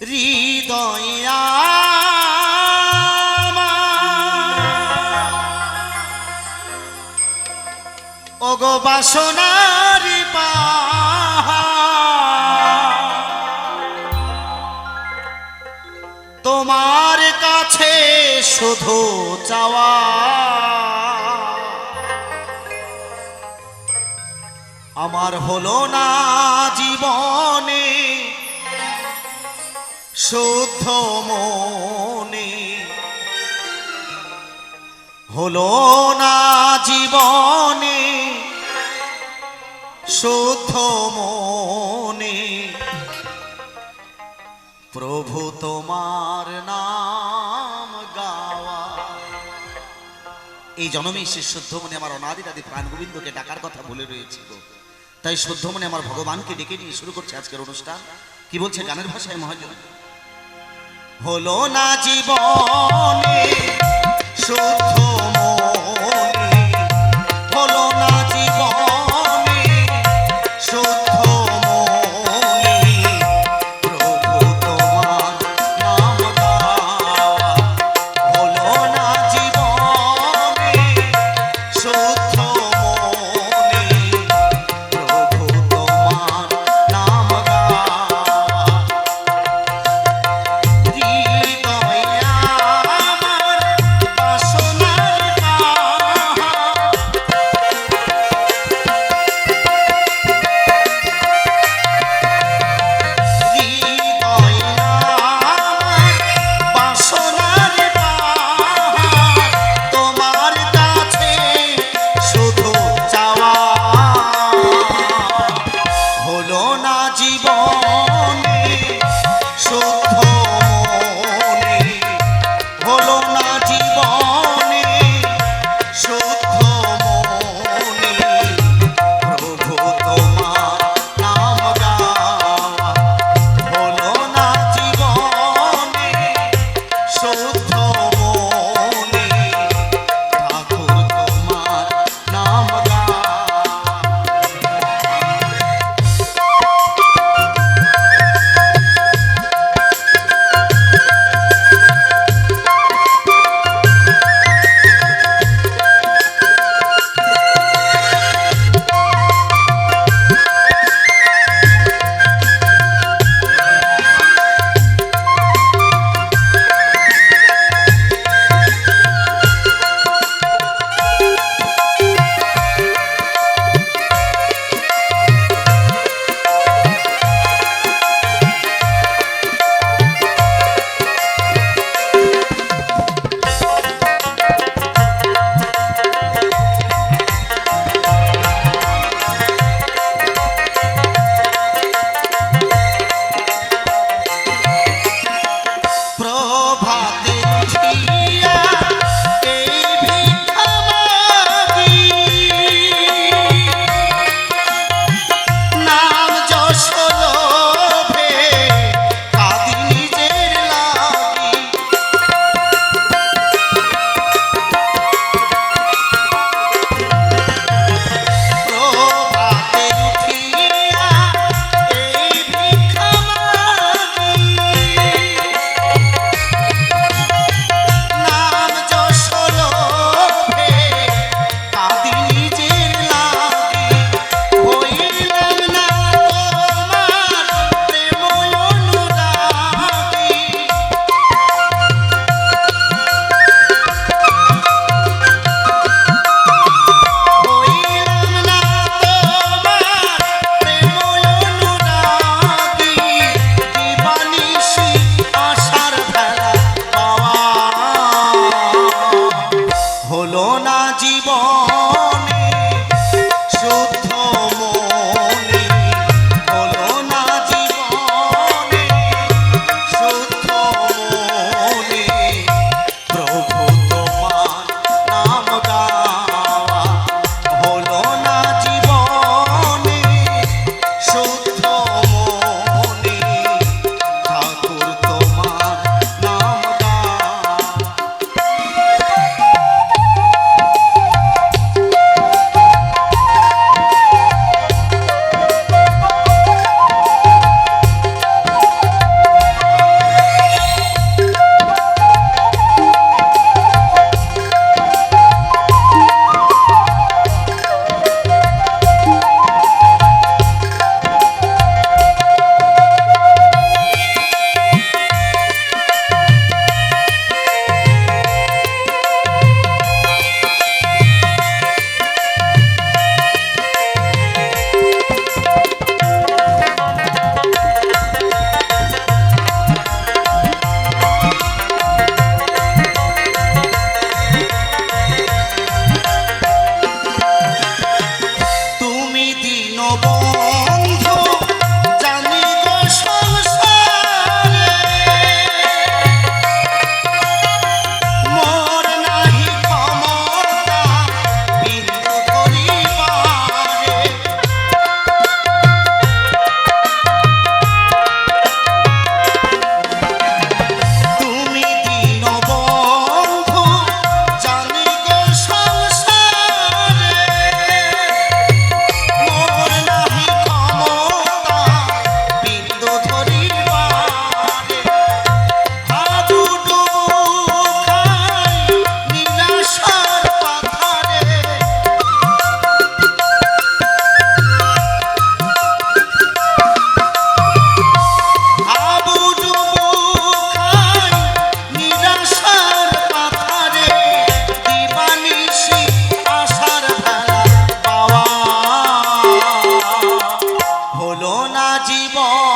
হৃদয়া ওগো বাসনারি তোমার কাছে শুধু চাওয়া। আমার হলো না জীবনে। শুদ্ধ মনে। হলো না জীবনে শুদ্ধ মনে। প্রভু তোমার নাম গাওয়া। এই জন্মে সে শুদ্ধ মনে আমার অনাদিরাদি প্রাণ গোবিন্দকে ডাকার কথা বলে রয়েছে তাই শুদ্ধ মনে আমার ভগবানকে ডেকে নিয়ে শুরু করছে আজকের অনুষ্ঠান। কি বলছে গানের ভাষায় মহাজন? হলো না জীবনে শুদ্ধ Oh.